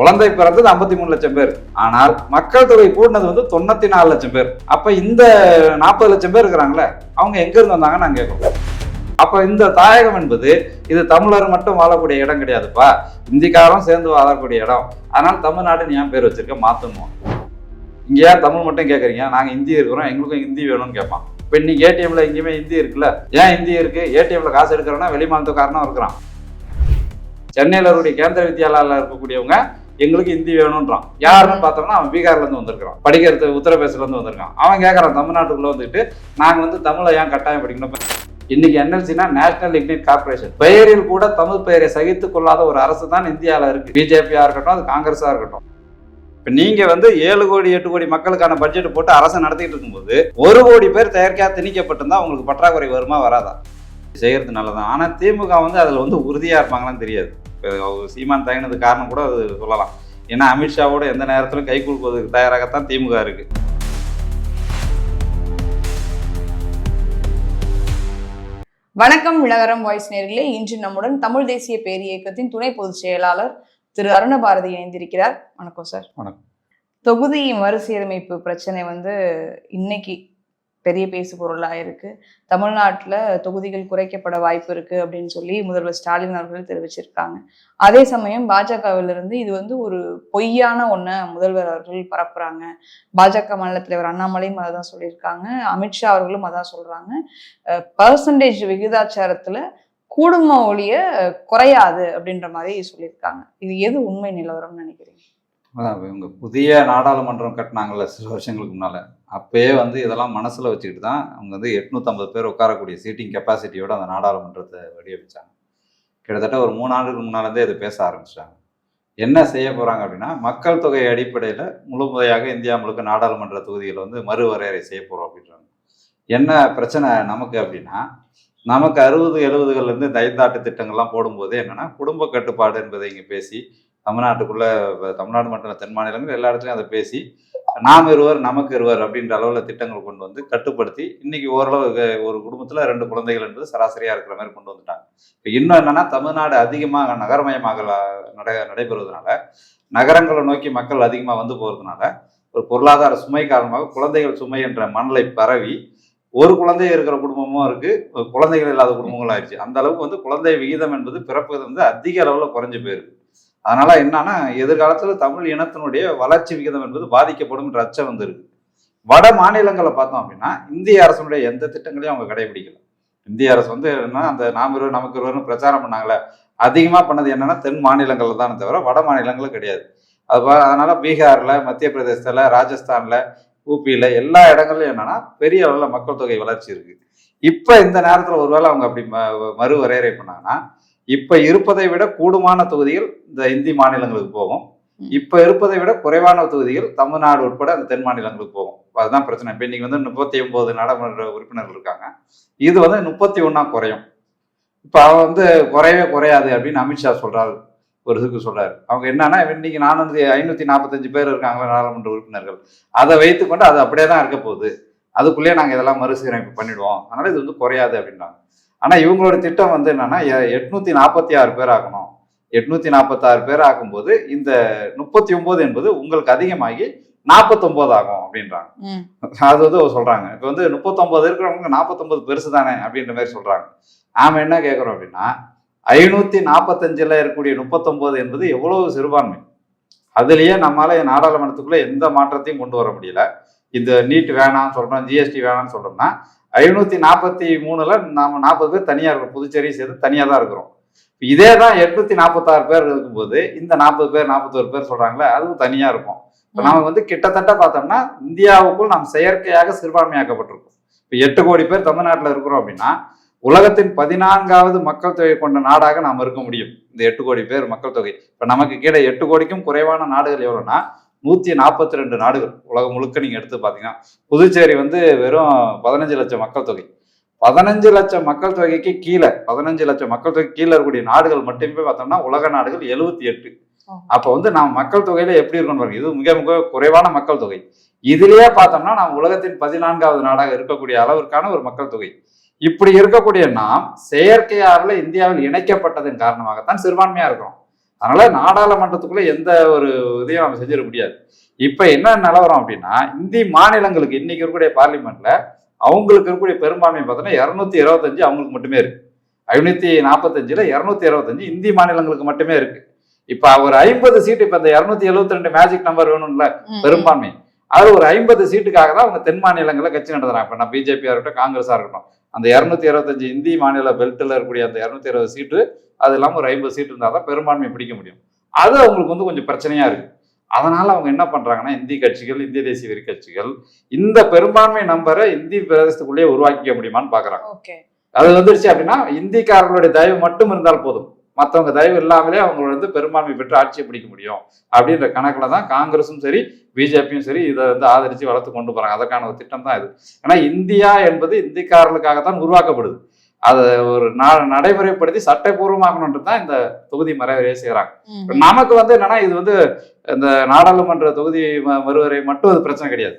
குழந்தை பிறந்தது ஐம்பத்தி மூணு லட்சம் பேர். ஆனால் மக்கள் தொகை கூடினது வந்து தொண்ணூத்தி நாலு லட்சம் பேர். அப்ப இந்த நாற்பது லட்சம் பேர் இருக்கிறாங்களே அவங்க எங்க இருந்து வந்தாங்கன்னு நான் கேட்கணும். அப்ப இந்த தாயகம் என்பது இது தமிழர் மட்டும் வாழக்கூடிய இடம் கிடையாதுப்பா. இந்திக்காரும் சேர்ந்து வாழக்கூடிய இடம். அதனால தமிழ்நாடு ஏன் பேர் வச்சிருக்க? மாத்தணும்? இங்க ஏன் தமிழ் மட்டும் கேட்குறீங்க? நாங்க இந்தி இருக்கிறோம் எங்களுக்கும் ஹிந்தி வேணும்னு கேட்பான். இப்போ இன்னைக்கு ஏடிஎம்ல எங்கேயுமே ஹிந்தி இருக்குல்ல? ஏன் ஹிந்தி இருக்கு? ஏடிஎம்ல காசு எடுக்கிறோன்னா வெளிமாநிலத்துக்காரனும் இருக்கிறான் சென்னையில் இருக்கக்கூடிய கேந்திர வித்யாலயாவில் இருக்கக்கூடியவங்க எங்களுக்கு ஹிந்தி வேணுன்றான் யாருன்னு பார்த்தோம்னா அவன் பீகார்ல இருந்து வந்திருக்கான் படிக்கிறது உத்தரப்பிரதேசல இருந்து வந்திருக்கான். அவன் கேட்கறான் தமிழ்நாட்டுக்குள்ள வந்துட்டு நாங்கள் வந்து தமிழை ஏன் கட்டாயம் படிக்கணும்? இன்னைக்கு என்எல்சினா நேஷனல் இக்னிட் கார்பரேஷன் பெயரில் கூட தமிழ் பெயரை சகித்து கொள்ளாத ஒரு அரசு தான் இந்தியாவில் இருக்கு. பிஜேபியா இருக்கட்டும் அது காங்கிரஸா இருக்கட்டும். இப்போ நீங்கள் வந்து ஏழு கோடி எட்டு கோடி மக்களுக்கான பட்ஜெட் போட்டு அரசு நடத்திட்டு இருக்கும்போது ஒரு கோடி பேர் செயற்கையாக திணிக்கப்பட்டிருந்தா உங்களுக்கு பற்றாக்குறை வருமா வராதா? செய்கிறது நல்லதான் ஆனால் திமுக வந்து அதில் வந்து உறுதியாக இருப்பாங்களான்னு தெரியாது. அவர் சீமான் தயங்கினது காரணம் கூட அது சொல்லலாம். ஏன்னா அமித்ஷாவோட எந்த நேரத்திலும் கை கொடுப்பதற்கு தயாராகத்தான் திமுக இருக்கு. வணக்கம் விளகரம் வாய்ஸ் நேர்களே. இன்று நம்முடன் தமிழ் தேசிய பேர் இயக்கத்தின் துணை பொதுச் செயலாளர் திரு அருணபாரதி இணைந்திருக்கிறார். வணக்கம் சார். வணக்கம். தொகுதி மறுசீரமைப்பு பிரச்சனை வந்து இன்னைக்கு பெரிய பேசு பொருளாக இருக்கு. தமிழ்நாட்டில் தொகுதிகள் குறைக்கப்பட வாய்ப்பு இருக்கு அப்படின்னு சொல்லி முதல்வர் ஸ்டாலின் அவர்கள் தெரிவிச்சிருக்காங்க. அதே சமயம் பாஜகவிலிருந்து இது வந்து ஒரு பொய்யான ஒன்றை முதல்வர் அவர்கள் பரப்புறாங்க. பாஜக மாநில தலைவர் அண்ணாமலையும் அதை தான் சொல்லியிருக்காங்க அமித்ஷா அவர்களும் அதான் சொல்றாங்க. பர்சன்டேஜ் விகிதாச்சாரத்துல கூடும ஒழிய குறையாது அப்படின்ற மாதிரி சொல்லியிருக்காங்க. இது எது உண்மை நிலவரம்னு நினைக்கிறீங்க? அதான் இவங்க புதிய நாடாளுமன்றம் கட்டினாங்கல்ல சில வருஷங்களுக்கு முன்னால. அப்போயே வந்து இதெல்லாம் மனசில் வச்சுக்கிட்டு தான் அவங்க வந்து எட்நூற்றம்பது பேர் உட்காரக்கூடிய சீட்டிங் கெப்பாசிட்டியோட அந்த நாடாளுமன்றத்தை வடிவமைச்சாங்க கிட்டத்தட்ட ஒரு மூணு ஆண்டுக்கு முன்னாலேருந்தே இதை பேச ஆரம்பிச்சிட்டாங்க. என்ன செய்ய போகிறாங்க அப்படின்னா மக்கள் தொகை அடிப்படையில் முழுமுறையாக இந்தியா முழுக்க நாடாளுமன்ற தொகுதிகளை வந்து மறுவரையறை செய்ய போகிறோம் அப்படின்றாங்க. என்ன பிரச்சனை நமக்கு அப்படின்னா நமக்கு அறுபது எழுபதுகள்லேருந்து இந்த ஐந்தாட்டு திட்டங்கள்லாம் போடும்போது என்னென்னா குடும்ப கட்டுப்பாடு என்பதை இங்கே பேசி தமிழ்நாட்டுக்குள்ள தமிழ்நாடு மட்டும் தென் மாநிலங்கள் எல்லா இடத்துலையும் அதை பேசி நாம் இருவர் நமக்கு இருவர் அப்படின்ற அளவில் திட்டங்கள் கொண்டு வந்து கட்டுப்படுத்தி இன்னைக்கு ஓரளவு ஒரு குடும்பத்தில் ரெண்டு குழந்தைகள் என்பது சராசரியாக இருக்கிற மாதிரி கொண்டு வந்துட்டாங்க. இப்போ இன்னும் என்னன்னா தமிழ்நாடு அதிகமாக நகரமயமாக நட நடைபெறுவதனால நகரங்களை நோக்கி மக்கள் அதிகமாக வந்து போகிறதுனால ஒரு பொருளாதார சுமை காரணமாக குழந்தைகள் சுமை என்ற மணலை பரவி ஒரு குழந்தை இருக்கிற குடும்பமும் இருக்கு குழந்தைகள் இல்லாத குடும்பங்களும் ஆயிடுச்சு. அந்த அளவுக்கு வந்து குழந்தை விகிதம் என்பது பிறப்பது வந்து அதிக அளவில் குறைஞ்சு போயிருக்கு. அதனால என்னன்னா எதிர்காலத்துல தமிழ் இனத்தினுடைய வளர்ச்சி விகிதம் என்பது பாதிக்கப்படும் என்ற அச்சம் வந்துருக்கு. வட மாநிலங்களை பார்த்தோம் அப்படின்னா இந்திய அரசனுடைய எந்த திட்டங்களையும் அவங்க கடைபிடிக்கல. இந்திய அரசு வந்து என்னன்னா அந்த நாம் இருவர் நமக்கு இருவர்னு பிரச்சாரம் பண்ணாங்களே அதிகமாக பண்ணது என்னன்னா தென் மாநிலங்கள் தானே தவிர வட மாநிலங்களும் கிடையாது. அது அதனால பீகார்ல மத்திய பிரதேசத்துல ராஜஸ்தான்ல ஊபியில எல்லா இடங்கள்லையும் என்னன்னா பெரிய அளவில் மக்கள் தொகை வளர்ச்சி இருக்கு. இப்போ இந்த நேரத்தில் ஒருவேளை அவங்க அப்படி ம- மறுவரையறை பண்ணாங்கன்னா இப்ப இருப்பதை விட கூடுமான தொகுதிகள் இந்த இந்தி மாநிலங்களுக்கு போகும். இப்ப இருப்பதை விட குறைவான தொகுதிகள் தமிழ்நாடு உட்பட அந்த தென் மாநிலங்களுக்கு போகும். அதுதான் பிரச்சனை. இப்ப இன்னைக்கு வந்து முப்பத்தி ஒன்பது நாடாளுமன்ற உறுப்பினர்கள் இருக்காங்க. இது வந்து முப்பத்தி ஒண்ணா குறையும். இப்ப அவன் வந்து குறையவே குறையாது அப்படின்னு அமித்ஷா சொல்றாரு. ஒரு இதுக்கு சொல்றாரு. அவங்க என்னன்னா இன்னைக்கு நானூத்தி ஐநூத்தி நாற்பத்தஞ்சு பேர் இருக்காங்களா நாடாளுமன்ற உறுப்பினர்கள். அதை வைத்துக்கொண்டு அது அப்படியே தான் இருக்க போகுது. அதுக்குள்ளேயே நாங்க இதெல்லாம் மறுசீரமைப்பு பண்ணிடுவோம். அதனால இது வந்து குறையாது அப்படின்றாங்க. ஆனா இவங்களோட திட்டம் வந்து என்னன்னா எட்நூத்தி நாற்பத்தி ஆறு பேர் ஆகணும். எட்நூத்தி நாற்பத்தாறு பேர் ஆகும்போது இந்த முப்பத்தி ஒன்பது என்பது உங்களுக்கு அதிகமாகி நாற்பத்தொன்பது ஆகும் அப்படின்றாங்க. அது வந்து சொல்றாங்க. இப்போ வந்து முப்பத்தொன்பது இருக்கிறவங்க நாற்பத்தொன்பது பெருசு தானே அப்படின்ற மாதிரி சொல்றாங்க. நாம என்ன கேட்குறோம் அப்படின்னா ஐநூத்தி நாற்பத்தஞ்சுல இருக்கக்கூடிய முப்பத்தொன்பது என்பது எவ்வளவு சிறுபான்மை? அதுலயே நம்மளால நாடாளுமன்றத்துக்குள்ள எந்த மாற்றத்தையும் கொண்டு வர முடியல. இந்த நீட் வேணாம்னு சொல்றோம் ஜிஎஸ்டி வேணாம்னு சொல்றோம்னா ஐநூத்தி நாற்பத்தி மூணுல நாம நாற்பது பேர் தனியா இருக்கிறோம். புதுச்சேரி சேர்த்து தனியா தான் இருக்கிறோம். இதே தான் எட்நூத்தி நாற்பத்தாறு பேர் இருக்கும்போது இந்த நாற்பது பேர் நாற்பத்தோரு பேர் சொல்றாங்களே அதுவும் தனியா இருக்கும். இப்போ நம்ம வந்து கிட்டத்தட்ட பார்த்தோம்னா இந்தியாவுக்குள் நாம் செயற்கையாக சிறுபான்மையாக்கப்பட்டிருக்கோம். இப்போ எட்டு கோடி பேர் தமிழ்நாட்டில் இருக்கிறோம் அப்படின்னா உலகத்தின் பதினான்காவது மக்கள் தொகை கொண்ட நாடாக நாம் இருக்க முடியும். இந்த எட்டு கோடி பேர் மக்கள் தொகை. இப்போ நமக்கு கீழே எட்டு கோடிக்கும் குறைவான நாடுகள் எவ்வளோன்னா நூற்றி நாற்பத்தி ரெண்டு நாடுகள். உலகம் முழுக்க நீங்கள் எடுத்து பார்த்தீங்கன்னா புதுச்சேரி வந்து வெறும் பதினஞ்சு லட்சம் மக்கள் தொகை. பதினஞ்சு லட்சம் மக்கள் தொகைக்கு கீழே பதினஞ்சு லட்சம் மக்கள் தொகை கீழே இருக்கக்கூடிய நாடுகள் மட்டுமே பார்த்தோம்னா உலக நாடுகள் எழுபத்தி எட்டு. அப்போ வந்து நாம் மக்கள் தொகையில எப்படி இருக்கணும் பாருங்க. இது மிக மிக குறைவான மக்கள் தொகை. இதுலயே பார்த்தோம்னா நாம் உலகத்தின் பதினான்காவது நாடாக இருக்கக்கூடிய அளவிற்கான ஒரு மக்கள் தொகை. இப்படி இருக்கக்கூடிய நாம் செயற்கையாவில் இந்தியாவில் இணைக்கப்பட்டதன் காரணமாகத்தான் சிறுபான்மையா இருக்கிறோம். அதனால நாடாளுமன்றத்துக்குள்ள எந்த ஒரு இதையும் நம்ம செஞ்சிட முடியாது. இப்ப என்ன நிலவரம் அப்படின்னா இந்தி மாநிலங்களுக்கு இன்னைக்கு இருக்கக்கூடிய பார்லிமெண்ட்ல அவங்களுக்கு இருக்கக்கூடிய பெரும்பான்மை பார்த்தோன்னா இரநூத்தி இருபத்தஞ்சு அவங்களுக்கு மட்டுமே இருக்கு. ஐநூத்தி நாற்பத்தஞ்சுல இரநூத்தி இருபத்தஞ்சு இந்தி மாநிலங்களுக்கு மட்டுமே இருக்கு. இப்ப ஒரு ஐம்பது சீட்டு இப்ப இந்த இரநூத்தி எழுபத்தி ரெண்டு மேஜிக் நம்பர் வேணும்ல பெரும்பான்மை. அதுல ஒரு ஐம்பது சீட்டுக்காக தான் அவங்க தென் மாநிலங்களில் கட்சி நடத்துறாங்க. இப்ப நான் பிஜேபியா இருக்கட்டும் காங்கிரஸா இருக்கட்டும். அந்த இரநூத்தி இருபத்தஞ்சு இந்தி மாநில பெல்ட்ல இருக்கக்கூடிய அந்த இரநூத்தி இருபது சீட்டு அது இல்லாம ஒரு ஐம்பது சீட்டு இருந்தால் தான் பெரும்பான்மை பிடிக்க முடியும். அது அவங்களுக்கு வந்து கொஞ்சம் பிரச்சனையா இருக்கு. அதனால அவங்க என்ன பண்றாங்கன்னா இந்தி கட்சிகள் இந்திய தேசிய வெறி கட்சிகள் இந்த பெரும்பான்மை நம்பரை இந்தி பிரதேசத்துக்குள்ளேயே உருவாக்கிக்க முடியுமான்னு பாக்குறாங்க. ஓகே. அது வந்துருச்சு அப்படின்னா இந்திக்காரர்களுடைய தயவு மட்டும் இருந்தால் போதும். மற்றவங்க தயவு இல்லாமலே அவங்க வந்து பெரும்பான்மை பெற்று ஆட்சியை பிடிக்க முடியும். அப்படின்ற கணக்குல தான் காங்கிரஸும் சரி பிஜேபியும் சரி இதை வந்து ஆதரிச்சு வளர்த்து கொண்டு போறாங்க. அதற்கான ஒரு திட்டம் தான் இது. ஏன்னா இந்தியா என்பது இந்திக்காரர்களுக்காக தான் உருவாக்கப்படுது. அதை ஒரு நடைமுறைப்படுத்தி சட்டப்பூர்வமாக்கணுன்றது தான் இந்த தொகுதி மறைவரையை செய்கிறாங்க நமக்கு வந்து என்னன்னா இது வந்து இந்த நாடாளுமன்ற தொகுதி மறுவரை மட்டும் அது பிரச்சனை கிடையாது.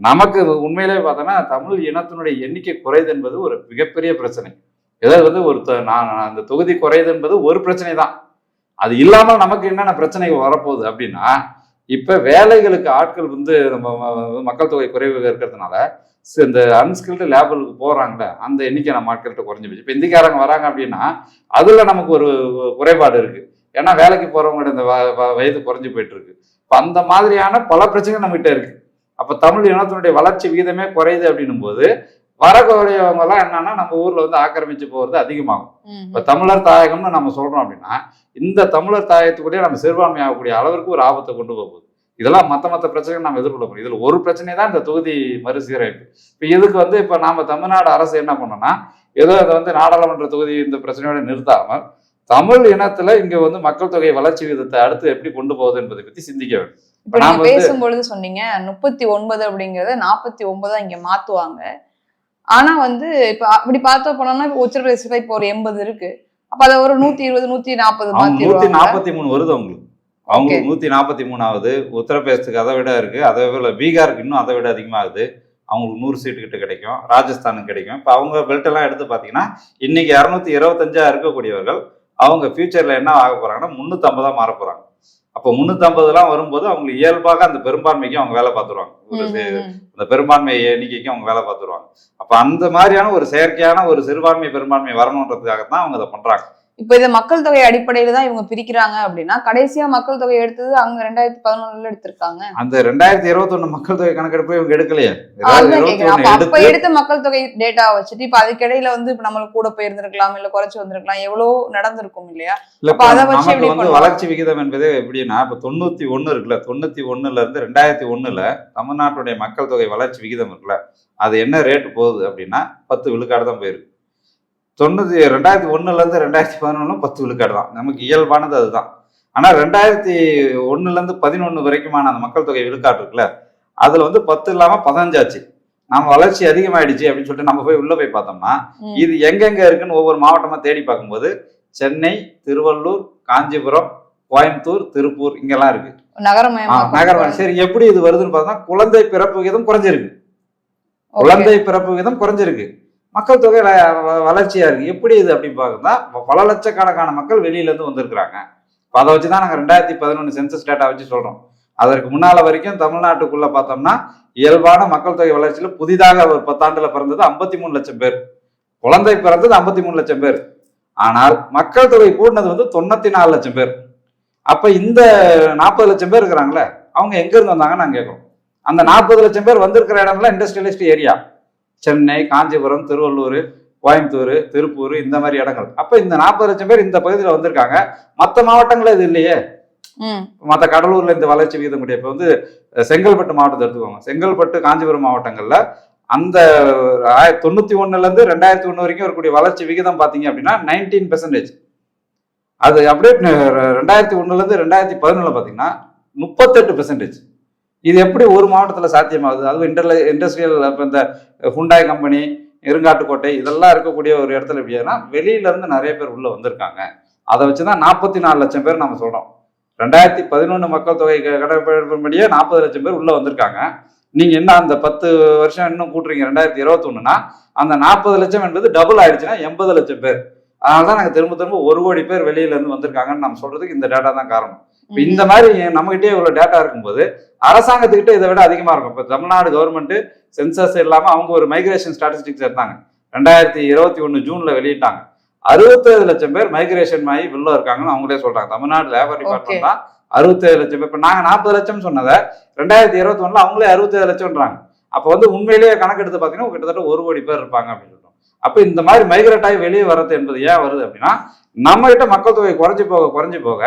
நமக்கு உண்மையிலே பார்த்தோன்னா தமிழ் இனத்தினுடைய எண்ணிக்கை குறையுது என்பது ஒரு மிகப்பெரிய பிரச்சனை. ஏதாவது வந்து ஒரு நான் அந்த தொகுதி குறையுது என்பது ஒரு பிரச்சனை தான் அது இல்லாமல் நமக்கு என்னென்ன பிரச்சனைகள் வரப்போகுது அப்படின்னா இப்போ வேலைகளுக்கு ஆட்கள் வந்து நம்ம ம- மக்கள் தொகை குறைவு இருக்கிறதுனால இந்த அன்ஸ்கில்டு லேபலுக்கு போகிறாங்களே அந்த எண்ணிக்கை நம்ம ஆட்கள்கிட்ட குறைஞ்சி போச்சு. இப்போ இந்திக்காரங்க வராங்க அப்படின்னா அதில் நமக்கு ஒரு குறைபாடு இருக்குது ஏன்னா வேலைக்கு போகிறவங்களோட இந்த வ- வ- வயது குறைஞ்சி போயிட்டுருக்கு. இப்போ அந்த மாதிரியான பல பிரச்சனைகள் நம்மகிட்ட இருக்குது அப்போ தமிழ் இனத்தினுடைய வளர்ச்சி விகிதமே குறையுது அப்படின்னும் போது வரக்கூடியவங்க எல்லாம் என்னன்னா நம்ம ஊர்ல வந்து ஆக்கிரமிச்சு போறது அதிகமாகும். இப்ப தமிழர் தாயகம்னு நம்ம சொல்றோம் அப்படின்னா இந்த தமிழர் தாயகத்துக்குள்ளேயே நம்ம சிறுபான்மை ஆகக்கூடிய அளவிற்கு ஒரு ஆபத்தை கொண்டு போக போகுது. இதெல்லாம் மத்த மத்த பிரச்சனைகள் நம்ம எதிர்கொள்ள போறோம். இதுல ஒரு பிரச்சனை தான் இந்த தொகுதி மறுசீரமைப்பு. இப்ப இதுக்கு வந்து இப்ப நாம தமிழ்நாடு அரசு என்ன பண்ணோம்னா ஏதோ இதை வந்து நாடாளுமன்ற தொகுதி இந்த பிரச்சனையோட நிறுத்தாம தமிழ் இனத்துல இங்க வந்து மக்கள் தொகை வளர்ச்சி விகிதத்தை அடுத்து எப்படி கொண்டு போகுது என்பதை பத்தி சிந்திக்க வேண்டும். பேசும்பொழுது சொன்னீங்க முப்பத்தி ஒன்பது அப்படிங்கறத நாற்பத்தி ஒன்பதா இங்க மாத்துவாங்க. ஆனா வந்து இப்ப அப்படி பார்த்து போனோம்னா உத்தரப்பிரதேசத்துல இப்போ ஒரு எண்பது இருக்கு. அப்ப அதை ஒரு நூத்தி இருபது நூத்தி நாற்பது நூத்தி நாற்பத்தி மூணு வருது அவங்களுக்கு. அவங்களுக்கு நூத்தி நாற்பத்தி மூணாவது. உத்தரப்பிரதேசத்துக்கு அதை விட இருக்கு. அதை விட பீகாருக்கு இன்னும் அதை விட அதிகமாகுது. அவங்களுக்கு நூறு சீட்டு கிட்ட கிடைக்கும். ராஜஸ்தானுக்கு கிடைக்கும். இப்போ அவங்க பெல்ட் எல்லாம் எடுத்து பார்த்தீங்கன்னா இன்னைக்கு இரநூத்தி இருபத்தஞ்சா இருக்கக்கூடியவர்கள் அவங்க ஃபியூச்சர்ல என்ன ஆக போறாங்கன்னா முன்னூத்தம்பதா மாற போறாங்க. அப்போ முன்னூத்தம்பதுலாம் வரும்போது அவங்களுக்கு இயல்பாக அந்த பெரும்பான்மைக்கு அவங்க வேலை பார்த்துருவாங்க. ஒரு. அந்த பெரும்பான்மை எண்ணிக்கைக்கு அவங்க வேலை பார்த்துருவாங்க. அப்ப அந்த மாதிரியான ஒரு செயற்கையான ஒரு சிறுபான்மை பெரும்பான்மை வரணுன்றதுக்காக தான் அவங்க அதை பண்றாங்க. இப்ப இதை மக்கள் தொகை அடிப்படையில தான் இவங்க பிரிக்கிறாங்க அப்படின்னா கடைசியா மக்கள் தொகை எடுத்தது அங்க ரெண்டாயிரத்தி பதினொன்னுல எடுத்திருக்காங்க. அந்த ரெண்டாயிரத்தி இருபத்தொன்னு மக்கள் தொகை கணக்கெடுப்பு இவங்க எடுக்கலையே. அப்ப எடுத்து மக்கள் தொகை டேட்டா வச்சுட்டு இப்ப அதுக்கிடையில வந்து இப்ப நம்மளுக்கு கூட போயிருந்திருக்கலாம் இல்ல குறைச்சு வந்திருக்கலாம் எவ்வளவு நடந்திருக்கும் இல்லையா? இல்ல, அப்ப அதை வச்சு? வளர்ச்சி விகிதம் என்பது எப்படின்னா இப்ப தொண்ணூத்தி ஒண்ணு இருக்குல்ல தொண்ணூத்தி ஒண்ணுல இருந்து ரெண்டாயிரத்தி ஒண்ணுல தமிழ்நாட்டுடைய மக்கள் தொகை வளர்ச்சி விகிதம் இருக்குல்ல அது என்ன ரேட் போகுது அப்படின்னா பத்து விழுக்காடு தான் போயிருக்கு. தொண்ணூத்தி ரெண்டாயிரத்தி ஒண்ணுல இருந்து ரெண்டாயிரத்தி பதினொன்னு பத்து விழுக்காடு தான் நமக்கு இயல்பானது அதுதான். ஆனா ரெண்டாயிரத்தி ஒண்ணுல இருந்து பதினொன்னு வரைக்குமான அந்த மக்கள் தொகை விழுக்காடு இருக்குல்ல அதுல வந்து பத்து இல்லாம பதினஞ்சாச்சு நம்ம வளர்ச்சி அதிகமாயிடுச்சு அப்படின்னு சொல்லிட்டு நம்ம போய் உள்ள போய் பார்த்தோம்னா. இது எங்கெங்க இருக்குன்னு ஒவ்வொரு மாவட்டமா தேடி பார்க்கும்போது சென்னை திருவள்ளூர் காஞ்சிபுரம் கோயம்புத்தூர் திருப்பூர் இங்கெல்லாம் இருக்கு. நகரமயமா நகரம் சரி எப்படி இது வருதுன்னு பார்த்தா குழந்தை பிறப்பு விகிதம் குறைஞ்சிருக்கு. குழந்தை பிறப்பு விகிதம் குறைஞ்சிருக்கு. மக்கள் தொகை வளர்ச்சியாக இருக்குது எப்படி இது அப்படின்னு பார்த்தா பல லட்சக்கணக்கான மக்கள் வெளியிலேருந்து வந்திருக்கிறாங்க. இப்போ அதை வச்சு தான் நாங்கள் ரெண்டாயிரத்தி பதினொன்று சென்சஸ் டேட்டா வச்சு சொல்கிறோம் அதற்கு முன்னால் வரைக்கும் தமிழ்நாட்டுக்குள்ளே பார்த்தோம்னா இயல்பான மக்கள் தொகை வளர்ச்சியில் புதிதாக ஒரு பத்தாண்டில் பிறந்தது ஐம்பத்தி மூணு லட்சம் பேர். குழந்தை பிறந்தது ஐம்பத்தி மூணு லட்சம் பேர். ஆனால் மக்கள் தொகை கூடினது வந்து தொண்ணூற்றி நாலு லட்சம் பேர். அப்போ இந்த நாற்பது லட்சம் பேர் இருக்கிறாங்களே அவங்க எங்கேருந்து வந்தாங்கன்னு நாங்கள் கேட்குறோம். அந்த நாற்பது லட்சம் பேர் வந்திருக்கிற இடம்லாம் இண்டஸ்ட்ரியலிஸ்ட் ஏரியா சென்னை காஞ்சிபுரம் திருவள்ளூர் கோயம்புத்தூர் திருப்பூர் இந்த மாதிரி இடங்கள். அப்ப இந்த நாற்பது லட்சம் பேர் இந்த பகுதியில் வந்திருக்காங்க. மற்ற மாவட்டங்கள்ல இது இல்லையே. மற்ற கடலூர்ல இந்த வளர்ச்சி விகிதம் முடியும் இப்போ வந்து செங்கல்பட்டு மாவட்டத்தை எடுத்துக்கோங்க. செங்கல்பட்டு காஞ்சிபுரம் மாவட்டங்கள்ல அந்த தொண்ணூத்தி ஒண்ணுல இருந்து ரெண்டாயிரத்தி ஒண்ணு வரைக்கும் இருக்கக்கூடிய வளர்ச்சி விகிதம் பாத்தீங்க அப்படின்னா நைன்டீன் பெர்சன்டேஜ் அது அப்படியே ரெண்டாயிரத்தி ஒண்ணுல இருந்து ரெண்டாயிரத்தி பதினொன்னுல பாத்தீங்கன்னா முப்பத்தெட்டு பெர்சன்டேஜ் இது எப்படி ஒரு மாவட்டத்தில் சாத்தியமாகுது? அதுவும் இண்டர்ல இண்டஸ்ட்ரியல் இப்போ இந்த ஹுண்டாய் கம்பெனி இருங்காட்டுக்கோட்டை இதெல்லாம் இருக்கக்கூடிய ஒரு இடத்துல எப்படின்னா வெளியில இருந்து நிறைய பேர் உள்ளே வந்திருக்காங்க. அதை வச்சு தான் நாற்பத்தி நாலு லட்சம் பேர் நம்ம சொல்கிறோம் ரெண்டாயிரத்தி பதினொன்று மக்கள் தொகை க- கணக்கெடுப்பின்படியே நாற்பது லட்சம் பேர் உள்ளே வந்திருக்காங்க. நீங்கள் என்ன அந்த பத்து வருஷம் இன்னும் கூட்டுறீங்க ரெண்டாயிரத்தி இருபத்தொன்னுனா அந்த நாற்பது லட்சம் என்பது டபுள் ஆயிடுச்சுன்னா எண்பது லட்சம் பேர். அதனால தான் நாங்கள் திரும்ப திரும்ப ஒரு கோடி பேர் வெளியிலேருந்து வந்திருக்காங்கன்னு நம்ம சொல்கிறதுக்கு இந்த டேட்டா தான் காரணம். இந்த மாதிரி நம்மகிட்டே இவ்வளவு டேட்டா இருக்கும்போது அரசாங்கத்துக்கிட்ட இதை விட அதிகமா இருக்கும். இப்போ தமிழ்நாடு கவர்மெண்ட் சென்சஸ் இல்லாம அவங்க ஒரு மைக்ரேஷன் ஸ்டாட்டிஸ்டிக்ஸ் எடுத்தாங்க. ரெண்டாயிரத்தி இருபத்தி ஒண்ணு ஜூன்ல வெளியிட்டாங்க. அறுபத்தேழு லட்சம் பேர் மைக்ரேஷன் ஆகி உள்ள இருக்காங்கன்னு அவங்களே சொல்றாங்க. தமிழ்நாடு லேபர் டிபார்ட்மெண்ட் தான் அறுபத்தேழு லட்சம் பேர். இப்போ நாங்க நாற்பது லட்சம் சொன்னதை ரெண்டாயிரத்தி இருபத்தி ஒண்ணுல அவங்களே அறுபத்தேழு லட்சம்ன்றாங்க. அப்போ வந்து உண்மையிலேயே கணக்கெடுத்து பார்த்தீங்கன்னா கிட்டத்தட்ட ஒரு கோடி பேர் இருப்பாங்க அப்படின்னு சொல்றோம். அப்போ இந்த மாதிரி மைக்ரேட் ஆகி வெளியே வர்றது என்பது ஏன் வருது அப்படின்னா நம்ம கிட்ட மக்கள் தொகை குறைஞ்சு போக குறைஞ்சு போக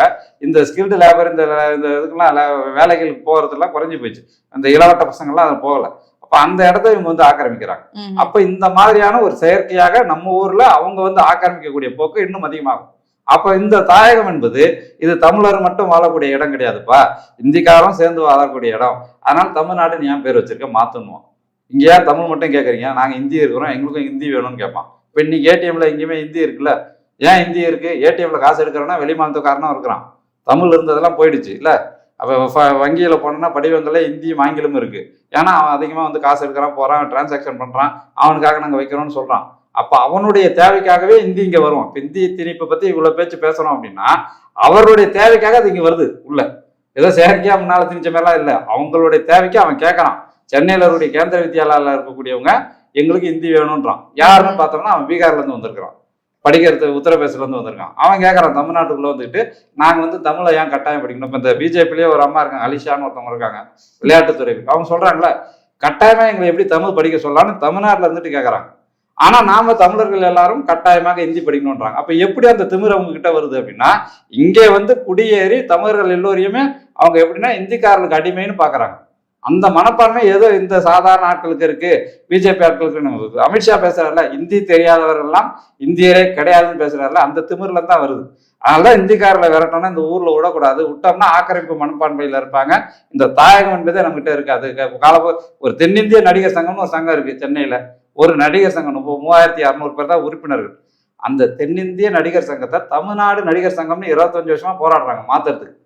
இந்த ஸ்கில்டு லேபர் இந்த இந்த இதுக்கெல்லாம் வேலைகளுக்கு போகிறதுலாம் குறைஞ்சு போயிடுச்சு. அந்த இளவட்ட பசங்கள்லாம் அது போகல. அப்போ அந்த இடத்த இவங்க வந்து ஆக்கிரமிக்கிறாங்க. அப்ப இந்த மாதிரியான ஒரு செயற்கையாக நம்ம ஊர்ல அவங்க வந்து ஆக்கிரமிக்கக்கூடிய போக்கு இன்னும் அதிகமாகும். அப்ப இந்த தாயகம் என்பது இது தமிழர் மட்டும் வாழக்கூடிய இடம் கிடையாதுப்பா. இந்திக்காரும் சேர்ந்து வாழக்கூடிய இடம். அதனால தமிழ்நாடு நீ ஏன் பேர் வச்சிருக்க மாத்தணும் இங்க ஏன் தமிழ் மட்டும் கேட்குறீங்க நாங்க இந்தி இருக்கிறோம் எங்களுக்கும் ஹிந்தி வேணும்னு கேட்பான். இப்போ இன்னைக்கு ஏடிஎம்ல எங்கேயுமே ஹிந்தி இருக்குல்ல? ஏன் ஹிந்தி இருக்கு? ஏடிஎம்ல காசு எடுக்கிறோன்னா வெளி மாநிலத்துக்காரனும் இருக்கிறான். தமிழ் இருந்ததெல்லாம் போயிடுச்சு இல்ல? அப்போ வங்கியில போனோம்னா படிவங்களே ஹிந்தியும் ஆங்கிலமும் இருக்கு. ஏன்னா அவன் அதிகமாக வந்து காசு எடுக்கிறான் போகிறான் டிரான்சாக்ஷன் பண்ணுறான் அவனுக்காக நாங்கள் வைக்கிறோம்னு சொல்கிறான் அப்போ அவனுடைய தேவைக்காகவே இந்தி இங்கே வரும். இப்போ இந்தி திணிப்பை பற்றி இவ்வளோ பேச்சு பேசுகிறோம் அப்படின்னா அவருடைய தேவைக்காக அது இங்கே வருது உள்ள. ஏதோ செயற்கையாக முன்னால் திணிச்ச மாதிரிலாம் இல்லை. அவங்களுடைய தேவைக்கு அவன் கேட்குறான். சென்னையில் இருக்கக்கூடிய கேந்திர வித்யாலயில் இருக்கக்கூடியவங்க எங்களுக்கு ஹிந்தி வேணுன்றான் யாருன்னு பார்த்தோம்னா அவன் பீகார்லேருந்து வந்திருக்கிறான். படிக்கிறது உத்தரப்பிரதேசிலேருந்து வந்திருக்கான். அவன் கேட்குறான் தமிழ்நாட்டுக்குள்ளே வந்துட்டு நாங்கள் வந்து தமிழை ஏன் கட்டாயம் படிக்கணும்? இப்போ இந்த பிஜேபிலேயே ஒரு அம்மா இருக்காங்க அலிஷான்னு ஒருத்தவங்க இருக்காங்க விளையாட்டுத்துறை அவங்க சொல்கிறாங்களே கட்டாயமாக எங்களை எப்படி தமிழ் படிக்க சொல்லலாம்னு தமிழ்நாட்டில் இருந்துட்டு கேட்குறாங்க ஆனால் நாம தமிழர்கள் எல்லாரும் கட்டாயமாக இந்தி படிக்கணுன்றாங்க அப்போ எப்படி அந்த திமிர் அவங்க கிட்ட வருது அப்படின்னா இங்கே வந்து குடியேறி தமிழர்கள் எல்லோரையுமே அவங்க எப்படின்னா இந்திக்காரர்களுக்கு அடிமைன்னு பார்க்குறாங்க அந்த மனப்பான்மை ஏதோ இந்த சாதாரண ஆட்களுக்கு இருக்கு பிஜேபி ஆட்களுக்கு இருக்கு. அமித்ஷா பேசுறாருல இந்தி தெரியாதவர்கள்லாம் இந்தியரே கிடையாதுன்னு பேசுறாருல அந்த திமிர்ல தான் வருது. அதனால இந்திக்காரில் விரட்டோம்னா இந்த ஊர்ல விடக்கூடாது. விட்டோம்னா ஆக்கிரமிப்பு மனப்பான்மையில இருப்பாங்க. இந்த தாயகம் என்பதே நம்மகிட்ட இருக்காது. காலப்போ ஒரு தென்னிந்திய நடிகர் சங்கம்னு ஒரு சங்கம் இருக்கு சென்னையில. ஒரு நடிகர் சங்கம் மூவாயிரத்தி அறுநூறு பேர் தான் உறுப்பினர்கள். அந்த தென்னிந்திய நடிகர் சங்கத்தை தமிழ்நாடு நடிகர் சங்கம்னு இருபத்தஞ்சு வருஷமா போராடுறாங்க மாத்துறதுக்கு.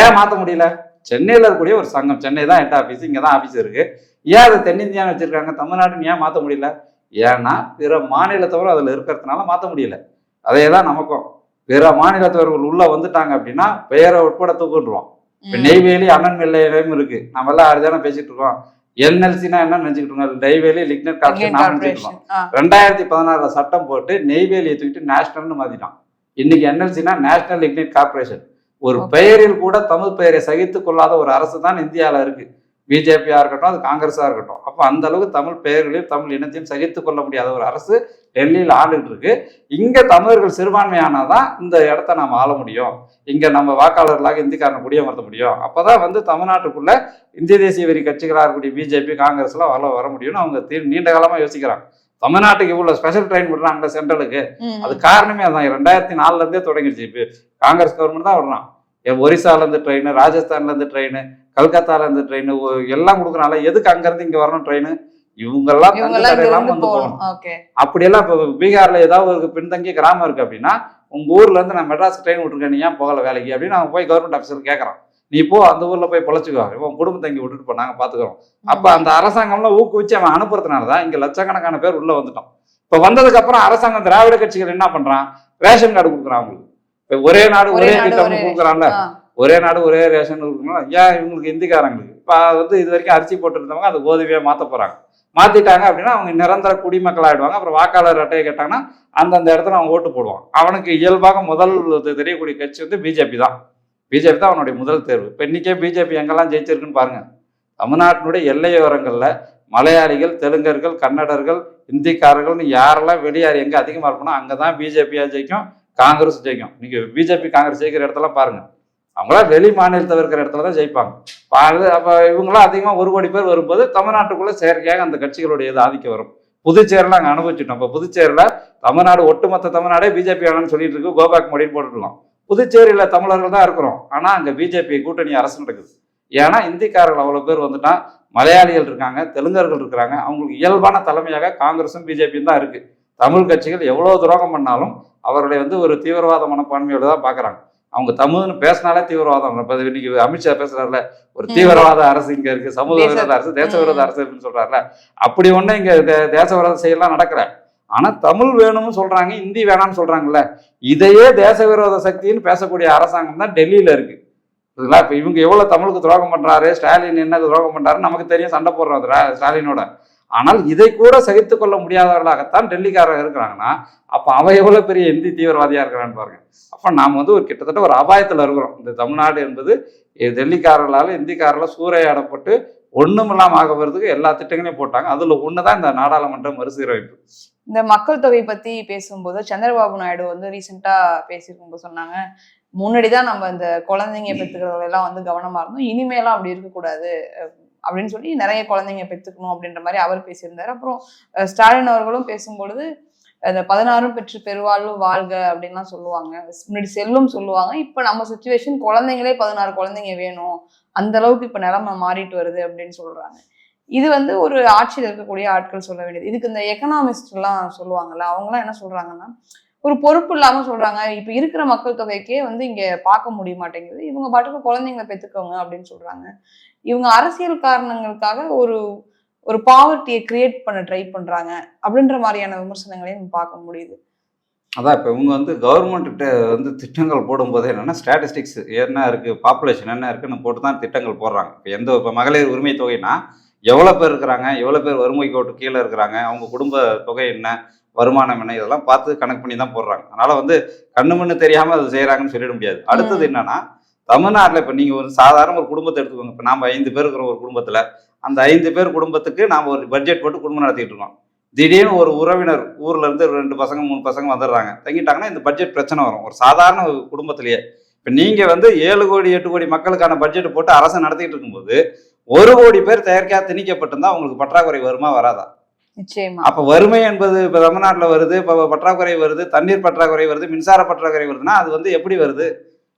ஏன் மாத்த முடியல? சென்னையில இருக்கக்கூடிய ஒரு சங்கம். சென்னை தான் ஹெட் ஆஃபீஸ் இங்க தான் ஆஃபீஸ் இருக்கு. ஏன் அதை தென்னிந்தியான்னு வச்சிருக்காங்க? தமிழ்நாடுன்னு ஏன் மாத்த முடியல? ஏன்னா பிற மாநிலத்தவரும் அதுல இருக்கிறதுனால மாத்த முடியல. அதே தான் நமக்கும். பிற மாநிலத்தவர்கள் உள்ள வந்துட்டாங்க அப்படின்னா பெயரை உட்பட தூக்கிடுவோம் இப்ப நெய்வேலி அண்ணன் நிலையம் இருக்கு. நம்ம எல்லாம் அதுதானே பேசிட்டு இருக்கோம். என்எல்சினா என்ன நினைச்சுக்கிட்டு இருக்கோம். நெய்வேலி லிக்னட் கார்பரேஷன் நினைச்சுட்டு ரெண்டாயிரத்தி பதினாறுல சட்டம் போட்டு நெய்வேலியை தூக்கிட்டு நேஷனல்னு மாத்திட்டான். இன்னைக்கு என்எல்சினா நேஷனல் லிக்னைட் கார்பரேஷன் ஒரு. பெயரில் கூட தமிழ் பெயரை சகித்துக் கொள்ளாத ஒரு அரசு தான் இந்தியாவில் இருக்கு. பிஜேபியா இருக்கட்டும் அது காங்கிரஸா இருக்கட்டும். அப்ப அந்த அளவுக்கு தமிழ் பெயர்களையும் தமிழ் இனத்தையும் சகித்துக் கொள்ள முடியாத ஒரு அரசு டெல்லியில் ஆண்டுகிட்டு இருக்கு. இங்க தமிழர்கள் சிறுபான்மையானாதான் இந்த இடத்த நாம ஆள முடியும். இங்க நம்ம வாக்காளர்களாக இந்திக்காரனை குடியமர்த்த முடியும். அப்பதான் வந்து தமிழ்நாட்டுக்குள்ள இந்திய தேசிய வெறி கட்சிகளாக இருக்கக்கூடிய பிஜேபி காங்கிரஸ் எல்லாம் வர வர முடியும்னு அவங்க தீ- நீண்ட காலமா யோசிக்கிறாங்க. தமிழ்நாட்டுக்கு இவ்வளவு ஸ்பெஷல் ட்ரெயின் விடுறாங்க சென்ட்ரலுக்கு அது காரணமே அதான். ரெண்டாயிரத்தி நாலுல இருந்தே தொடங்கிடுச்சு. இப்போ காங்கிரஸ் கவர்மெண்ட் தான் விடுறான். எ- ஒரிசால இருந்து ட்ரெயின் ராஜஸ்தான்ல இருந்து ட்ரெயின் கல்கத்தால இருந்து ட்ரெயின் எல்லாம் கொடுக்குறாங்க எதுக்கு அங்க இருந்து இங்க வரணும் ட்ரெயின் இவங்கெல்லாம் தங்கு இருந்து வந்து போகணும். அப்படியெல்லாம் இப்போ பீகார்ல ஏதாவது ஒரு பின்தங்கிய கிராமம் இருக்கு அப்படின்னா உங்க ஊர்ல இருந்து நான் மெட்ராஸ் ட்ரெயின் விட்டுருக்கேன் நீ ஏன் போகல வேலைக்கு? அப்படின்னு அவன் போய் கவர்மெண்ட் ஆஃபீஸர் கேட்கறான். நீ போ அந்த ஊர்ல போய் பொழைச்சிக்கோ இவன் குடும்பத்தை இங்க விட்டுட்டு போ நாங்க பாத்துக்கிறோம். அப்ப அந்த அரசாங்கம்லாம் ஊக்குவிச்சு அவன் அனுப்புறதுனால தான் இங்க லட்சக்கணக்கான பேர் உள்ள வந்துட்டோம். இப்ப வந்ததுக்கு அப்புறம் அரசாங்கம் திராவிட கட்சிகள் என்ன பண்றான்? ரேஷன் கார்டு கொடுக்குறான் அவங்களுக்கு. இப்ப ஒரே நாடு ஒரே திட்டம் கொடுக்குறான்ல. ஒரே நாடு ஒரே ரேஷன் கொடுக்கணும் ஏன் இவங்களுக்கு இந்திக்காரங்களுக்கு? இப்போ வந்து இது வரைக்கும் அரிசி போட்டுருந்தவங்க அது கோதுமையா மாத்த போறாங்க. மாத்திட்டாங்க அப்படின்னா அவங்க நிரந்தர குடிமக்கள் ஆயிடுவாங்க அப்புறம் வாக்காளர் அட்டையை கேட்டாங்கன்னா அந்தந்த இடத்துல அவங்க ஓட்டு போடுவான் அவனுக்கு இயல்பாக முதல் தெரியக்கூடிய கட்சி வந்து பிஜேபி தான். பிஜேபி தான் அவனுடைய முதல் தேர்வு. இப்போ இன்னைக்கே பிஜேபி எங்கெல்லாம் ஜெயிச்சிருக்குன்னு பாருங்க. தமிழ்நாட்டினுடைய எல்லையோரங்களில் மலையாளிகள் தெலுங்கர்கள் கன்னடர்கள் இந்திக்காரர்கள்னு யாரெல்லாம் வெளியார் எங்கே அதிகமாக இருக்கணும் அங்கே தான் பிஜேபியாக ஜெயிக்கும். காங்கிரஸ் ஜெயிக்கும். நீங்கள் பிஜேபி காங்கிரஸ் ஜெயிக்கிற இடத்தெல்லாம் பாருங்க. அவங்களாம் வெளி மாநிலத்தில் இருக்கிற இடத்துல தான் ஜெயிப்பாங்க. அப்ப அப்போ இவங்களாம் அதிகமாக ஒரு கோடி பேர் வரும்போது தமிழ்நாட்டுக்குள்ளே செயற்கையாக அந்த கட்சிகளுடைய இது ஆதிக்கம் வரும். புதுச்சேரியில் அங்கே அனுபவிச்சுட்டோம். இப்போ புதுச்சேரியில் தமிழ்நாடு ஒட்டுமொத்த தமிழ்நாடே பிஜேபி வேணும்னு சொல்லிட்டு இருக்கு. கோபேக் மோடின்னு போட்டுக்கலாம் புதுச்சேரியில் தமிழர்கள் தான் இருக்கிறோம். ஆனால் அங்கே பிஜேபி கூட்டணி அரசு நடக்குது. ஏன்னா இந்திக்காரர்கள் அவ்வளோ பேர் வந்துட்டா மலையாளிகள் இருக்காங்க தெலுங்கர்கள் இருக்கிறாங்க. அவங்களுக்கு இயல்பான தலைமையாக காங்கிரஸும் பிஜேபியும் தான் இருக்குது தமிழ் கட்சிகள் எவ்வளோ துரோகம் பண்ணாலும் அவருடைய வந்து ஒரு தீவிரவாத மனப்பான்மையோட தான் பார்க்குறாங்க. அவங்க தமிழ்னு பேசினாலே தீவிரவாதம். இப்போ இன்னைக்கு அமித்ஷா பேசுறாருல ஒரு. தீவிரவாத அரசு இங்க இருக்கு சமூக விரோத அரசு தேச விரோத. அரசு அப்படின்னு சொல்றாருல. அப்படி ஒண்ணு இங்க தேச விரோத செயலாம் நடக்கல. ஆனால் தமிழ் வேணும்னு சொல்கிறாங்க இந்தி வேணாம்னு சொல்கிறாங்கல்ல இதையே தேச விரோத சக்தின்னு பேசக்கூடிய அரசாங்கம் தான் டெல்லியில் இருக்கு. இதுங்களா இப்போ இவங்க எவ்வளோ தமிழுக்கு துரோகம் பண்ணுறாரு ஸ்டாலின் என்ன துரோகம் பண்ணுறாரு நமக்கு தெரியும் சண்டை போடுறோம் ஸ்டாலினோட. ஆனால் இதை கூட சகித்து கொள்ள முடியாதவர்களாகத்தான் டெல்லிக்காரர் இருக்கிறாங்கன்னா அப்போ அவன் எவ்வளோ பெரிய இந்தி தீவிரவாதியாக இருக்கிறான்னு பாருங்க. அப்போ நாம் வந்து ஒரு கிட்டத்தட்ட ஒரு அபாயத்தில் இருக்கிறோம். இந்த தமிழ்நாடு என்பது டெல்லிக்காரர்களால் இந்திக்காரர்களால் சூறையாடப்பட்டு ஒன்றுமில்லாம ஆக வர்றதுக்கு எல்லா திட்டங்களையும் போட்டாங்க. அதில் ஒன்று தான் இந்த நாடாளுமன்ற மறுசீரமைப்பு. இந்த மக்கள் தொகை பற்றி பேசும்போது சந்திரபாபு நாயுடு வந்து ரீசெண்டாக பேசியிருக்கும்போது சொன்னாங்க முன்னாடி தான் நம்ம இந்த குழந்தைங்க பெற்றுக்கிறதுல எல்லாம் வந்து கவனமாக இருந்தோம். இனிமேலாம் அப்படி இருக்கக்கூடாது. அப்படின்னு சொல்லி நிறைய குழந்தைங்க பெற்றுக்கணும் அப்படின்ற மாதிரி அவர் பேசியிருந்தார். அப்புறம் ஸ்டாலின் அவர்களும் பேசும்பொழுது அந்த பதினாறும் பெற்று பெருவாழ்வு வாழ்க அப்படின்லாம் சொல்லுவாங்க. முன்னாடி செல்லும் சொல்லுவாங்க. இப்போ நம்ம சுச்சுவேஷன் குழந்தைங்களே பதினாறு குழந்தைங்க வேணும். அந்த அளவுக்கு இப்போ நிலமை மாறிட்டு வருது அப்படின்னு சொல்றாங்க. இது வந்து ஒரு ஆட்சியில் இருக்கக்கூடிய ஆட்கள் சொல்ல வேண்டியது. இதுக்கு இந்த எக்கனாமிஸ்ட்லாம் சொல்லுவாங்கல்ல அவங்களாம் என்ன சொல்றாங்கன்னா ஒரு பொறுப்பு இல்லாமல் சொல்றாங்க. இப்போ இருக்கிற மக்கள் தொகைக்கே வந்து இங்கே பார்க்க முடிய மாட்டேங்குது. இவங்க பாட்டுக்கு குழந்தைங்களை பெற்றுக்கோங்க அப்படின்னு சொல்றாங்க. இவங்க அரசியல் காரணங்களுக்காக ஒரு ஒரு பாவர்ட்டியை கிரியேட் பண்ண ட்ரை பண்றாங்க அப்படின்ற மாதிரியான விமர்சனங்களையும் நம்ம பார்க்க முடியுது. அதான் இப்போ இவங்க வந்து கவர்மெண்ட்டு வந்து திட்டங்கள் போடும்போது என்னென்னா ஸ்டாட்டிஸ்டிக்ஸ் என்ன இருக்குது பாப்புலேஷன் என்ன இருக்குன்னு போட்டு தான் திட்டங்கள் போடுறாங்க. இப்போ எந்த இப்போ மகளிர் உரிமை தொகைனா எவ்வளோ பேர் இருக்கிறாங்க எவ்வளோ பேர் வறுமை கோட்டு கீழே இருக்கிறாங்க அவங்க குடும்ப தொகை என்ன வருமானம் என்ன இதெல்லாம் பார்த்து கணக்கு பண்ணி தான் போடுறாங்க. அதனால் வந்து கண்ணு மண்ணு தெரியாமல் அது செய்கிறாங்கன்னு சொல்லிட முடியாது. அடுத்தது என்னன்னா தமிழ்நாட்டில் இப்போ நீங்கள் ஒரு சாதாரண ஒரு குடும்பத்தை எடுத்துக்கோங்க. இப்போ நாம் ஐந்து பேர் இருக்கிற ஒரு குடும்பத்தில். அந்த ஐந்து பேர் குடும்பத்துக்கு நாம் ஒரு பட்ஜெட் போட்டு குடும்பம் நடத்திட்டு இருக்கோம். திடீர்னு ஒரு உறவினர் ஊர்ல இருந்து ரெண்டு பசங்க மூணு பசங்க வந்துடுறாங்க. தங்கிட்டாங்கன்னா இந்த பட்ஜெட் பிரச்சனை வரும். ஒரு சாதாரண குடும்பத்திலேயே. இப்போ நீங்க வந்து ஏழு கோடி எட்டு கோடி மக்களுக்கான பட்ஜெட் போட்டு அரசு நடத்திட்டு இருக்கும்போது ஒரு கோடி பேர் செயற்கையாக திணிக்கப்பட்டிருந்தா உங்களுக்கு பற்றாக்குறை வருமா வராதா? நிச்சயமா. அப்ப வறுமை என்பது இப்போ தமிழ்நாட்டில் வருது இப்போ பற்றாக்குறை வருது தண்ணீர் பற்றாக்குறை வருது மின்சார பற்றாக்குறை வருதுன்னா அது வந்து எப்படி வருது?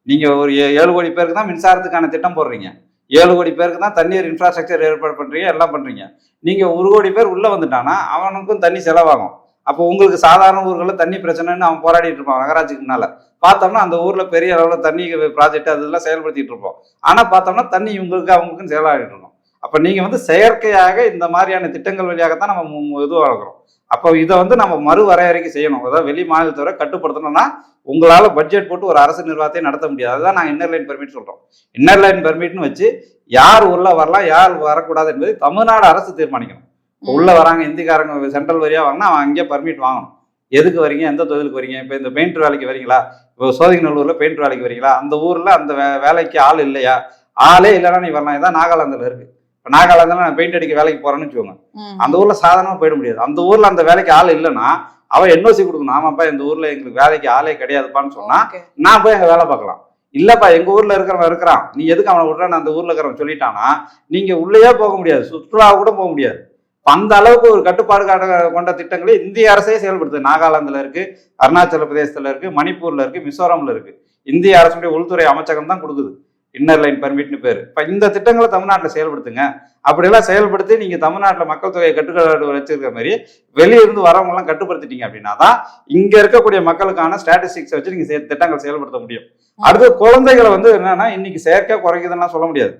நீங்கள் ஒரு ஏழு கோடி பேருக்கு தான் மின்சாரத்துக்கான திட்டம் போடுறீங்க. ஏழு கோடி பேருக்கு தான் தண்ணீர் இன்ஃப்ராஸ்ட்ரக்சர் ஏற்பாடு பண்ணுறீங்க எல்லாம் பண்ணுறீங்க நீங்கள் ஒரு கோடி பேர் உள்ளே வந்துட்டானா அவனுக்கும் தண்ணி செலவாகும். அப்போ உங்களுக்கு சாதாரண ஊர்களில் தண்ணி பிரச்சனைன்னு அவன் போராடிட்டு இருப்பான் நகராட்சிக்கு பார்த்தோம்னா அந்த ஊரில் பெரிய அளவில் தண்ணி ப்ராஜெக்ட் அதெல்லாம் செயல்படுத்திட்டு இருப்போம். ஆனால் பார்த்தோம்னா தண்ணி இவங்களுக்கு அவங்களுக்கும் செயலாடிட்டு இருக்கும். அப்போ நீங்கள் வந்து செயற்கையாக இந்த மாதிரியான திட்டங்கள் வழியாக தான் நம்ம மு- இது வளர்க்குறோம். அப்போ இதை வந்து நம்ம மறு வரையறைக்கு செய்யணும். அதாவது வெளி மாநிலத்தவரை கட்டுப்படுத்தணும்னா உங்களால பட்ஜெட் போட்டு ஒரு அரசு நிர்வாகத்தை நடத்த முடியாது. அதுதான் நாங்கள் இன்னர் லைன் பெர்மிட் சொல்றோம். இன்னர் லைன் பெர்மிட்னு வச்சு யார் உள்ள வரலாம் யார் வரக்கூடாது என்பதை தமிழ்நாடு அரசு தீர்மானிக்கணும். உள்ள வராங்க இந்திக்காரங்க சென்ட்ரல் வரியா வாங்கினா அவன் அங்கேயே பர்மிட் வாங்கணும். எதுக்கு வரீங்க? எந்த தொழிலுக்கு வரீங்க? இப்போ இந்த பெயிண்ட் வேலைக்கு வரீங்களா? இப்போ சோதிகநல்லூர்ல பெயிண்ட் வேலைக்கு வரீங்களா? அந்த ஊர்ல அந்த வேலைக்கு ஆள் இல்லையா? ஆளே இல்லைன்னா நீ வரலாம். இதான் நாகாலாந்துல இருக்கு. இப்போ நாகாலாந்துல நான் பெயிண்ட் அடிக்க வேலைக்கு போறேன்னு வச்சுக்கோங்க. அந்த ஊர்ல சாதாரணமா போயிட முடியாது. அந்த ஊர்ல அந்த வேலைக்கு ஆள் இல்லைன்னா அவன் என்ஓசி கொடுக்கணும். ஆமாப்பா இந்த ஊர்ல எங்களுக்கு வேலைக்கு ஆளே கிடையாதுப்பான்னு சொன்னா. நான் போய் அங்க வேலை பார்க்கலாம். இல்லப்பா எங்க ஊர்ல இருக்கிறவன் இருக்கிறான். நீ எதுக்கு அவனை விட்றான்னு அந்த ஊர்ல இருக்கிறவன் சொல்லிட்டானா நீங்க உள்ளேயே போக முடியாது. சுற்றுலா கூட போக முடியாது. அந்த அளவுக்கு ஒரு கட்டுப்பாடு காட்ட- கொண்ட திட்டங்களை இந்திய அரசே செயல்படுத்துது. நாகாலாந்துல இருக்கு அருணாச்சல பிரதேசத்துல இருக்கு மணிப்பூர்ல இருக்கு மிசோரம்ல இருக்கு. இந்திய அரசுடைய உள்துறை அமைச்சகம் தான் கொடுக்குது. இன்னர் லைன் பர்மிட்னு பேர். இப்ப இந்த திட்டங்களை தமிழ்நாட்டில் செயல்படுத்துங்க. அப்படியெல்லாம் செயல்படுத்தி நீங்க தமிழ்நாட்டில் மக்கள் தொகையை கட்டுப்பாடு வச்சிருக்கிற மாதிரி வெளிய இருந்து வரவங்க எல்லாம் கட்டுப்படுத்திட்டீங்க அப்படின்னா தான் இங்க இருக்கக்கூடிய மக்களுக்கான ஸ்டாட்டிஸ்டிக்ஸ் வச்சு நீங்க செய- திட்டங்கள் செயல்படுத்த முடியும். அடுத்து குழந்தைகளை வந்து என்னன்னா இன்னைக்கு செயற்கையா குறைக்குதுன்னா சொல்ல முடியாது.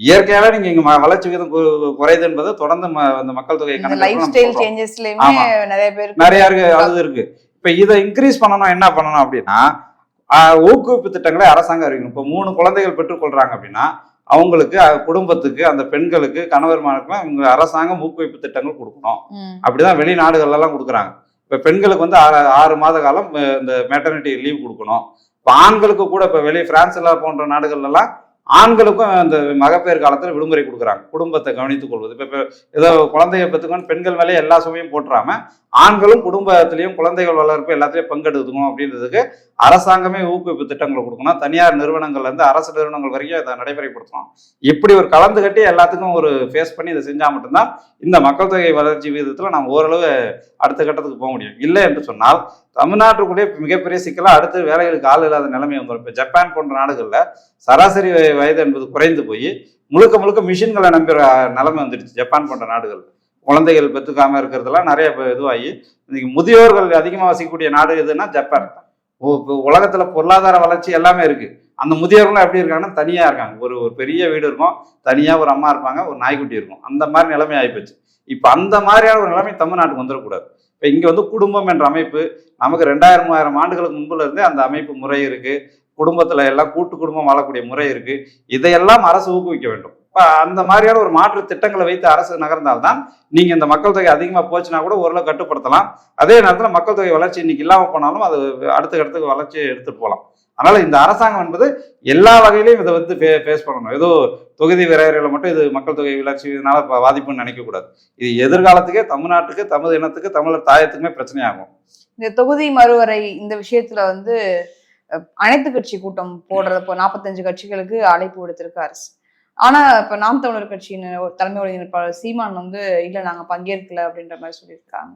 இயற்கையாவே நீங்க இங்க வளர்ச்சி விகிதம் குறையுது என்பது தொடர்ந்து அந்த மக்கள் தொகை. நிறைய பேருக்கு நிறைய இருக்கு அது இருக்கு. இப்ப இதை இன்க்ரீஸ் பண்ணணும் என்ன பண்ணணும் அப்படின்னா ஊக்குவிப்பு திட்டங்களை அரசாங்கம் அறிவிக்கணும். இப்போ மூணு குழந்தைகள் பெற்றுக்கொள்றாங்க அப்படின்னா அவங்களுக்கு குடும்பத்துக்கு அந்த பெண்களுக்கு கணவர்மாருக்குலாம் இவங்க அரசாங்கம் ஊக்குவிப்பு திட்டங்கள் கொடுக்கணும். அப்படிதான் வெளிநாடுகள்ல எல்லாம் கொடுக்குறாங்க. இப்போ பெண்களுக்கு வந்து ஆறு- ஆறு மாத காலம் இந்த மெட்டர்னிட்டி லீவ் கொடுக்கணும். இப்போ ஆண்களுக்கு கூட இப்போ வெளியே பிரான்ஸ் எல்லாம் போன்ற நாடுகள்ல எல்லாம் ஆண்களுக்கும் அந்த மகப்பேறு காலத்தில் விடுமுறை கொடுக்குறாங்க. குடும்பத்தை கவனித்துக் கொள்வது. இப்போ இப்போ ஏதோ குழந்தைய பெற்றுக்கணும் பெண்கள் மேலே எல்லா சுமையும் போட்டுறாம ஆண்களும் குடும்பத்திலையும் குழந்தைகள் வளர்ப்பு எல்லாத்துலயும் பங்கெடுத்துக்கணும் அப்படின்றதுக்கு அரசாங்கமே ஊக்குவிப்பு திட்டங்களை கொடுக்கணும். தனியார் நிறுவனங்கள்ல இருந்து அரசு நிறுவனங்கள் வரைக்கும் இதை நடைமுறைப்படுத்தணும். இப்படி ஒரு கலந்து கட்டி எல்லாத்துக்கும் ஒரு ஃபேஸ் பண்ணி இதை செஞ்சால் மட்டும்தான் இந்த மக்கள் தொகை வளர்ச்சி விகிதத்தில் நம்ம ஓரளவு அடுத்த கட்டத்துக்கு போக முடியும். இல்லை என்று சொன்னால் தமிழ்நாட்டுக்குள்ளேயே மிகப்பெரிய சிக்கலாக அடுத்து வேலைகளுக்கு ஆள் இல்லாத நிலைமை வந்துடும் இப்போ ஜப்பான் போன்ற நாடுகளில் சராசரி வயது என்பது குறைந்து போய் முழுக்க முழுக்க மிஷின்களை நம்புகிற நிலைமை வந்துடுச்சு. ஜப்பான் போன்ற நாடுகள். குழந்தைகள் பெற்றுக்காமல் இருக்கிறதெல்லாம் நிறைய இதுவாகி இன்னைக்கு முதியோர்கள் அதிகமாக வசிக்கக்கூடிய நாடு எதுன்னா ஜப்பான். ஓ இப்போ உலகத்துல பொருளாதார வளர்ச்சி எல்லாமே இருக்கு. அந்த முதியோர்களும் எப்படி இருக்காங்கன்னா தனியாக இருக்காங்க. ஒரு ஒரு பெரிய வீடு இருக்கும். தனியாக ஒரு அம்மா இருப்பாங்க. ஒரு நாய்க்குட்டி இருக்கும். அந்த மாதிரி நிலைமை ஆகிப்போச்சு இப்போ அந்த மாதிரியான ஒரு நிலைமை தமிழ்நாட்டுக்கு வந்துடக்கூடாது. இப்போ இங்கே வந்து குடும்பம் என்ற அமைப்பு நமக்கு ரெண்டாயிரம் மூவாயிரம் ஆண்டுகளுக்கு முன்புல இருந்தே அந்த அமைப்பு முறை இருக்கு. குடும்பத்துல எல்லாம் கூட்டு குடும்பம் வாழக்கூடிய முறை இருக்கு. இதையெல்லாம் அரசு ஊக்குவிக்க வேண்டும். இப்போ அந்த மாதிரியான ஒரு மாற்று திட்டங்களை வைத்து அரசு நகர்ந்தால்தான் நீங்க இந்த மக்கள் தொகை அதிகமாக போச்சுன்னா கூட ஓரளவு கட்டுப்படுத்தலாம். அதே நேரத்தில் மக்கள் தொகை வளர்ச்சி இன்னைக்கு இல்லாமல் போனாலும் அது அடுத்த இடத்துக்கு வளர்ச்சி எடுத்துட்டு போகலாம். அதனால இந்த அரசாங்கம் என்பது எல்லா வகையிலையும் இதை வந்து ஃபேஸ் பண்ணணும். ஏதோ தொகுதி விரைவுகளை மட்டும் இது மக்கள் தொகை வளர்ச்சி இதனால பாதிப்புன்னு நினைக்கக்கூடாது இது எதிர்காலத்துக்கே தமிழ்நாட்டுக்கு தமிழ் இனத்துக்கு தமிழர் தாயத்துக்குமே பிரச்சனையாகும். இந்த தொகுதி மறுவரை இந்த விஷயத்துல வந்து அனைத்து கட்சி கூட்டம் போடுறப்போ நாற்பத்தஞ்சு கட்சிகளுக்கு அழைப்பு விடுத்திருக்கு அரசு. ஆனா இப்ப நாம் தமிழர் கட்சியின் ஒரு தலைமை ஒருங்கிணைப்பாளர் சீமான் வந்து இல்ல நாங்க பங்கேற்கல அப்படின்ற மாதிரி சொல்லியிருக்காங்க.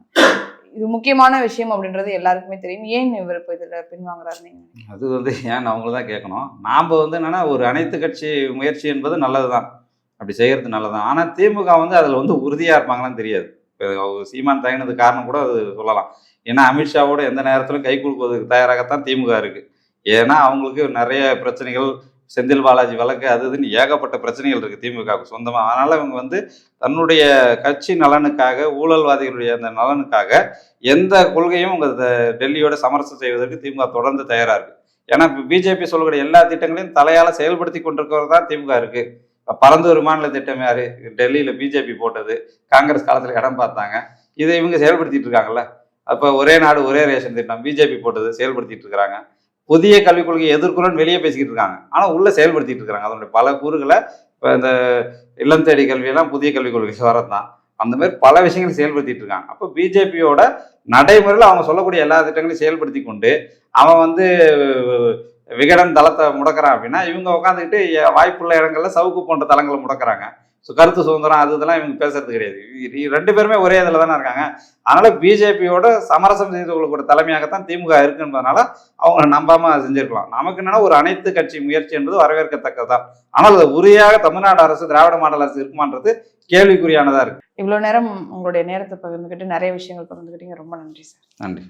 இது முக்கியமான விஷயம் அப்படின்றது எல்லாருக்குமே தெரியும். ஏன் இவர் இப்போ இதில் பின்வாங்குறாரு நீங்க அது வந்து ஏன் அவங்கள தான் கேட்கணும். நாம் வந்து என்னென்னா ஒரு அனைத்து கட்சி முயற்சி என்பது நல்லது தான் அப்படி செய்கிறது நல்லது தான் ஆனால் திமுக வந்து அதில் வந்து உறுதியாக இருப்பாங்களான்னு தெரியாது. இப்போ சீமான் தயங்கினது காரணம் கூட அது சொல்லலாம். ஏன்னா அமித்ஷாவோட எந்த நேரத்திலும் கை கொடுப்பதுக்கு தயாராகத்தான் திமுக இருக்குது ஏன்னா அவங்களுக்கு நிறைய பிரச்சனைகள் செந்தில் பாலாஜி வழக்கு அது இதுன்னு ஏகப்பட்ட பிரச்சனைகள் இருக்குது திமுகவுக்கு சொந்தமாக அதனால் இவங்க வந்து தன்னுடைய கட்சி நலனுக்காக ஊழல்வாதிகளுடைய அந்த நலனுக்காக எந்த கொள்கையும் உங்க த- டெல்லியோட சமரசம் செய்வதற்கு திமுக தொடர்ந்து தயாராக இருக்குது ஏன்னா பிஜேபி சொல்லக்கூடிய எல்லா திட்டங்களையும் தலையால் செயல்படுத்தி கொண்டிருக்கிறது தான் திமுக இருக்குது பரந்தூர் மாநில திட்டம் யார்? டெல்லியில் பிஜேபி போட்டது. காங்கிரஸ் காலத்தில் இடம் பார்த்தாங்க. இதை இவங்க செயல்படுத்திட்டு இருக்காங்கல்ல. அப்போ ஒரே நாடு ஒரே ரேஷன் திட்டம். பிஜேபி போட்டது செயல்படுத்திட்டு இருக்கிறாங்க. புதிய கல்விக் கொள்கையை எதிர்க்கிறோன்னு வெளியே பேசிக்கிட்டு இருக்காங்க. ஆனால் உள்ளே செயல்படுத்திட்டு இருக்காங்க. அதனுடைய பல கூறுகளை இப்போ இந்த இல்லம் தேடி கல்வியெல்லாம் புதிய கல்விக் கொள்கை வரதான் அந்த மாதிரி பல விஷயங்களை செயல்படுத்திட்டு இருக்காங்க. அப்போ பிஜேபியோட நடைமுறையில் அவங்க சொல்லக்கூடிய எல்லா திட்டங்களையும் செயல்படுத்தி கொண்டு அவன் வந்து விகடன் தளத்தை முடக்கிறான் அப்படின்னா இவங்க உட்காந்துக்கிட்டு வாய்ப்புள்ள இடங்கள்ல சவுக்கு போன்ற தளங்களை முடக்கிறாங்க. ஸோ கருத்து சுதந்திரம் அது இதெல்லாம் இவங்க பேசுறது கிடையாது. ரெண்டு பேருமே ஒரே இதில் தானே இருக்காங்க. அதனால பிஜேபியோட சமரசம் செய்து கொள்ளக்கூடிய தலைமையாகத்தான் திமுக இருக்குன்றதுனால அவங்க நம்பாம செஞ்சிருக்கலாம். நமக்கு என்னன்னா ஒரு அனைத்து கட்சி முயற்சி என்பது வரவேற்கத்தக்கதுதான். ஆனால் அது உறுதியாக தமிழ்நாடு அரசு திராவிட மாடல் அரசு இருக்குமான்றது கேள்விக்குறியானதா இருக்கு. இவ்வளவு நேரம் உங்களுடைய நேரத்தை பகிர்ந்துக்கிட்டு நிறைய விஷயங்கள் பகிர்ந்துக்கிட்டீங்க ரொம்ப நன்றி சார். நன்றி.